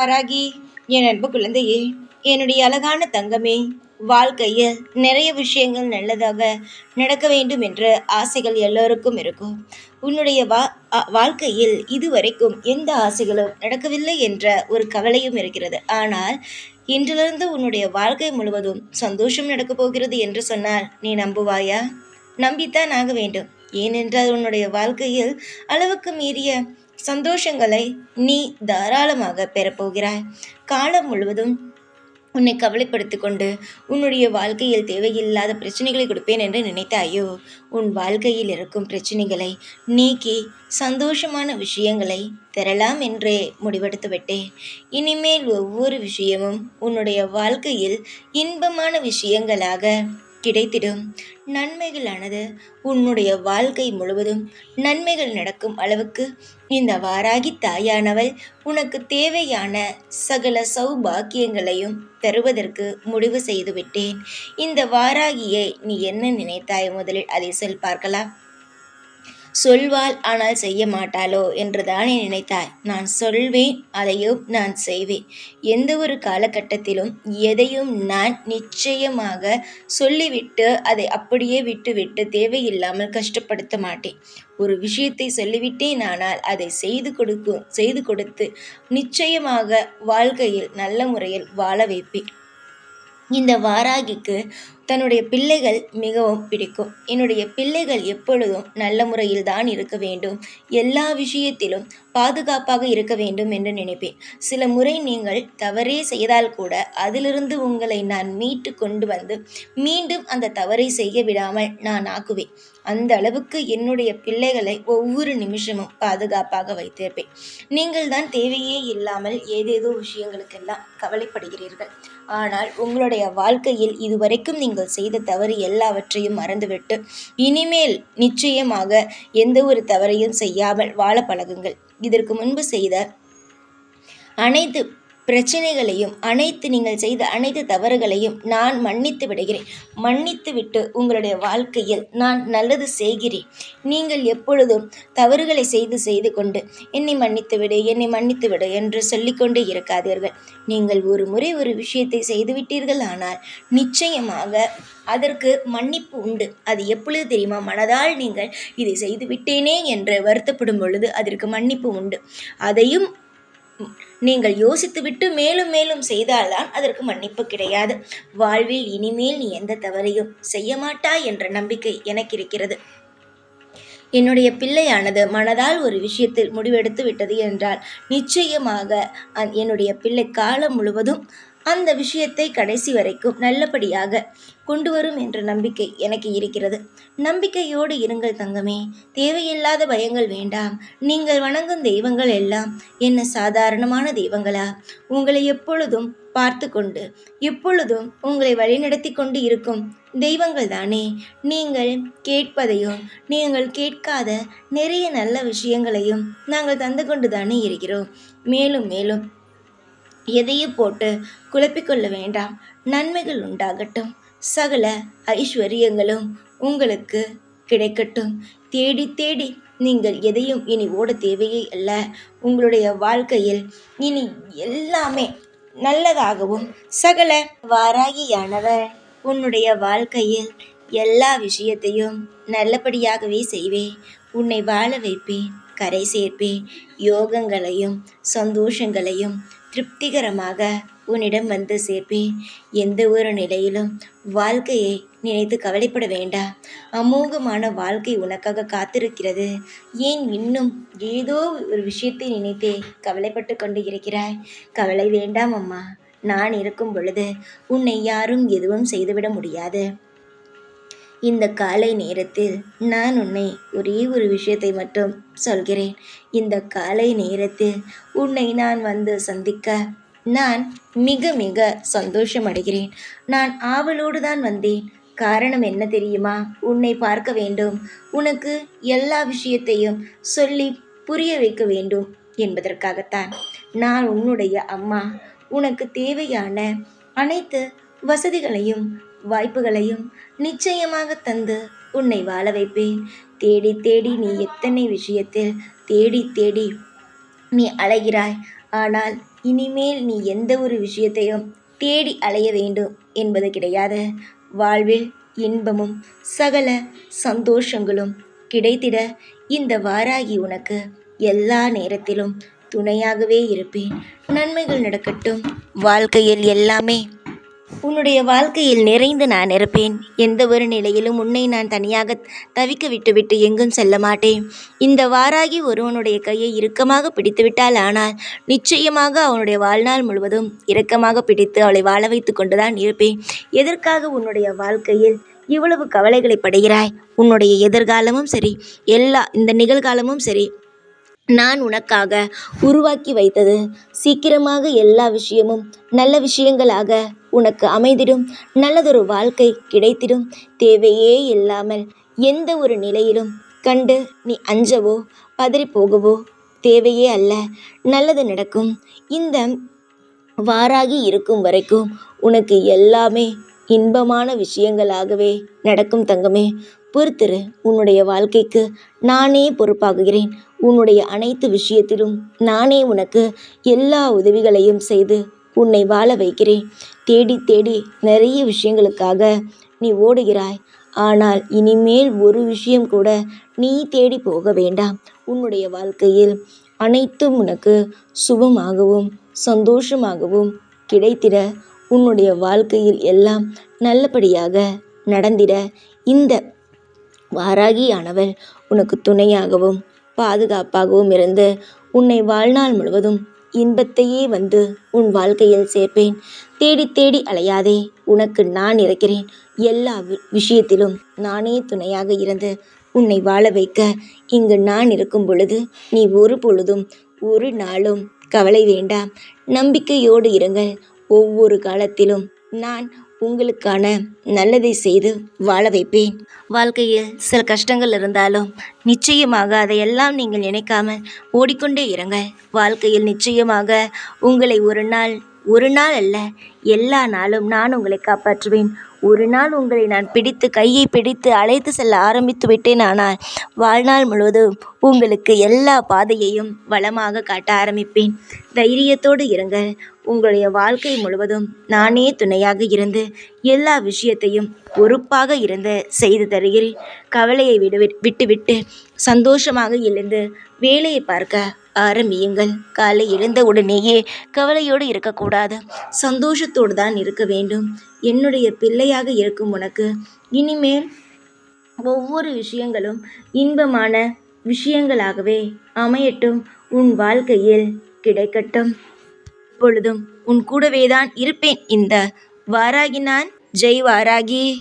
ஆராகி என் அன்பு குழந்தையே என்னுடைய அழகான தங்கமே வாழ்க்கையில் நிறைய விஷயங்கள் நல்லதாக நடக்க வேண்டும் என்ற ஆசைகள் எல்லோருக்கும் இருக்கும். உன்னுடைய வா வாழ்க்கையில் இதுவரைக்கும் எந்த ஆசைகளும் நடக்கவில்லை என்ற ஒரு கவலையும் இருக்கிறது. ஆனால் இன்றிலிருந்து உன்னுடைய வாழ்க்கை முழுவதும் சந்தோஷம் நடக்கப் போகிறது என்று சொன்னால் நீ நம்புவாயா? நம்பித்தான் ஆக வேண்டும். ஏனென்றால் உன்னுடைய வாழ்க்கையில் அளவுக்கு மீறிய சந்தோஷங்களை நீ தாராளமாக பெறப்போகிறாய் காலம் முழுவதும் உன்னை கவலைப்படுத்தி கொண்டு உன்னுடைய வாழ்க்கையில் தேவையில்லாத பிரச்சனைகளை கொடுப்பேன் என்று நினைத்தாயோ? உன் வாழ்க்கையில் இருக்கும் பிரச்சனைகளை நீக்கி சந்தோஷமான விஷயங்களை தரலாம் என்றே முடிவெடுத்து விட்டேன். இனிமேல் ஒவ்வொரு விஷயமும் உன்னுடைய வாழ்க்கையில் இன்பமான விஷயங்களாக கிடைத்திடும். நன்மைகளானது உன்னுடைய வாழ்க்கை முழுவதும் நன்மைகள் நடக்கும் அளவுக்கு. இந்த வாராகி தாயானவள் உனக்கு தேவையான சகல சௌபாக்கியங்களையும் தருவதற்கு முடிவு செய்துவிட்டேன். இந்த வாராகியை நீ என்ன நினைத்தாய்? முதலில் அதை சொல் பார்க்கலாம். சொல்வாள் ஆனால் செய்ய மாட்டாளோ? என்று தானே நினைத்தாய். நான் சொல்வேன் அதையும் நான் செய்வேன். எந்த ஒரு காலகட்டத்திலும் எதையும் நான் நிச்சயமாக சொல்லிவிட்டு அதை அப்படியே விட்டுவிட்டு தேவையில்லாமல் கஷ்டப்படுத்த மாட்டேன். ஒரு விஷயத்தை சொல்லிவிட்டேன் ஆனால் அதை செய்து கொடுக்கும் செய்து கொடுத்து நிச்சயமாக வாழ்க்கையில் நல்ல முறையில் வாழ வைப்பேன். இந்த வாராகிக்கு தன்னுடைய பிள்ளைகள் மிகவும் பிடிக்கும். என்னுடைய பிள்ளைகள் எப்பொழுதும் நல்ல முறையில் தான் இருக்க வேண்டும். எல்லா விஷயத்திலும் பாதுகாப்பாக இருக்க வேண்டும் என்று நினைப்பேன். சில முறை நீங்கள் தவறே செய்தால் கூட அதிலிருந்து உங்களை நான் மீட்டு கொண்டு வந்து மீண்டும் அந்த தவறை செய்ய விடாமல் நான் ஆக்குவேன். அந்த அளவுக்கு என்னுடைய பிள்ளைகளை ஒவ்வொரு நிமிஷமும் பாதுகாப்பாக வைத்திருப்பேன். நீங்கள் தான் தேவையே இல்லாமல் ஏதேதோ விஷயங்களுக்கெல்லாம் கவலைப்படுகிறீர்கள். ஆனால் உங்களுடைய வாழ்க்கையில் இதுவரைக்கும் நீங்கள் செய்த தவறு எல்லாவற்றையும் மறந்துவிட்டு இனிமேல் நிச்சயமாக எந்த ஒரு தவறையும் செய்யாமல் வாழ பழகுங்கள். இதற்கு முன்பு செய்த அனைத்து பிரச்சனைகளையும் அனைத்து நீங்கள் செய்த அனைத்து தவறுகளையும் நான் மன்னித்து விடுகிறேன். மன்னித்து விட்டு உங்களுடைய வாழ்க்கையில் நான் நல்லது செய்கிறேன். நீங்கள் எப்பொழுதும் தவறுகளை செய்து செய்து கொண்டு என்னை மன்னித்து விடு என்னை மன்னித்து விடு என்று சொல்லிக்கொண்டே இருக்காதீர்கள். நீங்கள் ஒரு முறை ஒரு விஷயத்தை செய்துவிட்டீர்கள் ஆனால் நிச்சயமாக அதற்கு மன்னிப்பு உண்டு. அது எப்பொழுது தெரியுமா? மனதால் நீங்கள் இதை செய்து விட்டேனே என்று வருத்தப்படும் பொழுது அதற்கு மன்னிப்பு உண்டு. அதையும் நீங்கள் யோசித்துவிட்டு மேலும் மேலும் செய்தால்தான் அதற்கு மன்னிப்பு கிடையாது. வாழ்வில் இனிமேல் நீ எந்த தவறையும் செய்ய மாட்டாய் என்ற நம்பிக்கை எனக்கு இருக்கிறது. என்னுடைய பிள்ளையானது மனதால் ஒரு விஷயத்தில் முடிவெடுத்து விட்டது என்றால் நிச்சயமாக என்னுடைய பிள்ளை காலம் முழுவதும் அந்த விஷயத்தை கடைசி வரைக்கும் நல்லபடியாக கொண்டு வரும் என்ற நம்பிக்கை எனக்கு இருக்கிறது. நம்பிக்கையோடு இருங்கள் தங்கமே. தேவையில்லாத பயங்கள் வேண்டாம். நீங்கள் வணங்கும் தெய்வங்கள் எல்லாம் என்ன சாதாரணமான தெய்வங்களா? உங்களை எப்பொழுதும் பார்த்து கொண்டு எப்பொழுதும் உங்களை வழிநடத்தி கொண்டு இருக்கும் தெய்வங்கள் தானே. நீங்கள் கேட்பதையும் நீங்கள் கேட்காத நிறைய நல்ல விஷயங்களையும் நாங்கள் தந்து கொண்டு தானே இருக்கிறோம். மேலும் மேலும் எதையும் போட்டு குழப்பிக்கொள்ள வேண்டாம். நன்மைகள் உண்டாகட்டும். சகல ஐஸ்வர்யங்களும் உங்களுக்கு கிடைக்கட்டும். தேடி தேடி நீங்கள் எதையும் இனி ஓட தேவையே அல்ல. உங்களுடைய வாழ்க்கையில் இனி எல்லாமே நல்லதாகவும் சகல வாராகியானவர். உன்னுடைய வாழ்க்கையில் எல்லா விஷயத்தையும் நல்லபடியாகவே செய்வேன். உன்னை வாழ வைப்பேன் கரை சேர்ப்பேன். யோகங்களையும் சந்தோஷங்களையும் திருப்திகரமாக உன்னிடம் வந்து சேர்ப்பேன். எந்த ஒரு நிலையிலும் வாழ்க்கையை நினைத்து கவலைப்பட வேண்டாம். அமோகமான வாழ்க்கை உனக்காக காத்திருக்கிறது. ஏன் இன்னும் ஏதோ ஒரு விஷயத்தை நினைத்தே கவலைப்பட்டு கொண்டு இருக்கிறாய்? கவலை வேண்டாம் அம்மா. நான் இருக்கும் பொழுது உன்னை யாரும் எதுவும் செய்துவிட முடியாது. இந்த காலை நேரத்தில் நான் உன்னை ஒரே ஒரு விஷயத்தை மட்டும் சொல்கிறேன். இந்த காலை நேரத்தில் உன்னை நான் வந்து சந்திக்க நான் மிக மிக சந்தோஷம் அடைகிறேன் நான் ஆவலோடு தான் வந்தேன். காரணம் என்ன தெரியுமா? உன்னை பார்க்க வேண்டும். உனக்கு எல்லா விஷயத்தையும் சொல்லி புரிய வைக்க வேண்டும் என்பதற்காகத்தான் நான் உன்னுடைய அம்மா. உனக்கு தேவையான அனைத்து வசதிகளையும் வாய்ப்புகளையும் நிச்சயமாக தந்து உன்னை வாழ வைப்பேன். தேடி தேடி நீ எத்தனை விஷயத்தில் தேடி தேடி நீ அலைகிறாய். ஆனால் இனிமேல் நீ எந்த ஒரு விஷயத்தையும் தேடி அலைய வேண்டும் என்பது கிடையாது. வாழ்வில் இன்பமும் சகல சந்தோஷங்களும் கிடைத்திட இந்த வாராகி உனக்கு எல்லா நேரத்திலும் துணையாகவே இருப்பேன். நன்மைகள் நடக்கட்டும். வாழ்க்கையில் எல்லாமே உன்னுடைய வாழ்க்கையில் நிறைந்து நான் இருப்பேன். எந்த ஒரு நிலையிலும் உன்னை நான் தனியாக தவிக்க விட்டுவிட்டு எங்கும் செல்ல மாட்டேன். இந்த வாராகி ஒருவனுடைய கையை இறுக்கமாக பிடித்துவிட்டால் ஆனால் நிச்சயமாக அவனுடைய வாழ்நாள் முழுவதும் இறுக்கமாக பிடித்து அவளை வாழ வைத்து கொண்டுதான் இருப்பேன். எதற்காக உன்னுடைய வாழ்க்கையில் இவ்வளவு கவலைகளை படுகிறாய்? உன்னுடைய எதிர்காலமும் சரி எல்லா இந்த நிகழ்காலமும் சரி நான் உனக்காக உருவாக்கி வைத்தது சீக்கிரமாக எல்லா விஷயமும் நல்ல விஷயங்களாக உனக்கு அமைந்திடும். நல்லதொரு வாழ்க்கை கிடைத்திடும். தேவையே இல்லாமல் எந்த ஒரு நிலையிலும் கண்டு நீ அஞ்சவோ பதறி போகவோ தேவையே அல்ல. நல்லது நடக்கும். இந்த வாராகி இருக்கும் வரைக்கும் உனக்கு எல்லாமே இன்பமான விஷயங்களாகவே நடக்கும் தங்கமே. பொறுத்திரு உன்னுடைய வாழ்க்கைக்கு நானே பொறுப்பாகுகிறேன். உன்னுடைய அனைத்து விஷயத்திலும் நானே உனக்கு எல்லா உதவிகளையும் செய்து உன்னை வாழ வைக்கிறேன். தேடி தேடி நிறைய விஷயங்களுக்காக நீ ஓடுகிறாய். ஆனால் இனிமேல் ஒரு விஷயம் கூட நீ தேடி போக வேண்டாம். உன்னுடைய வாழ்க்கையில் அனைத்தும் உனக்கு சுபமாகவும் சந்தோஷமாகவும் கிடைத்திட உன்னுடைய வாழ்க்கையில் எல்லாம் நல்லபடியாக நடந்திட இந்த வாராகியானவள் உனக்கு துணையாகவும் பாதுகாப்பாகவும் இருந்து உன்னை வாழ்நாள் முழுவதும் இன்பத்தையே வந்து உன் வாழ்க்கையில் சேர்ப்பேன். தேடி தேடி அலையாதே உனக்கு நான் இருக்கிறேன். எல்லா விஷயத்திலும் நானே துணையாக இருந்து உன்னை வாழ வைக்க இங்கு நான் இருக்கும் பொழுது நீ ஒரு பொழுதும் ஒரு நாளும் கவலை வேண்டாம். நம்பிக்கையோடு இருங்கள். ஒவ்வொரு காலத்திலும் நான் உங்களுக்கான நல்லதை செய்து வாழ வைப்பேன். வாழ்க்கையில் சில கஷ்டங்கள் இருந்தாலும் நிச்சயமாக அதையெல்லாம் நீங்கள் நினைக்காமல் ஓடிக்கொண்டே இருங்கள். வாழ்க்கையில் நிச்சயமாக உங்களை ஒரு நாள் ஒரு நாள் அல்ல எல்லா நாளும் நான் உங்களை காப்பாற்றுவேன். ஒரு நாள் உங்களை நான் பிடித்து கையை பிடித்து அழைத்து செல்ல ஆரம்பித்து விட்டேன். ஆனால் வாழ்நாள் முழுவதும் உங்களுக்கு எல்லா பாதையையும் வளமாக காட்ட ஆரம்பிப்பேன். தைரியத்தோடு இருங்கள். உங்களுடைய வாழ்க்கை முழுவதும் நானே துணையாக இருந்து எல்லா விஷயத்தையும் பொறுப்பாக இருந்து செய்து தருகிறேன். கவலையை விடு விட்டுவிட்டு சந்தோஷமாக எழுந்து வேலையை பார்க்க ஆரம்பியுங்கள் காலை எழுந்த உடனேயே கவலையோடு இருக்கக்கூடாது. சந்தோஷத்தோடு தான் இருக்க வேண்டும். என்னுடைய பிள்ளையாக இருக்கும் உனக்கு. இனிமேல் ஒவ்வொரு விஷயங்களும் இன்பமான விஷயங்களாகவே அமையட்டும். உன் வாழ்க்கையில் கிடைக்கட்டும். பொழுதும் உன் கூடவே தான் இருப்பேன். இந்த வாராகி நான். ஜெய் வாராகி.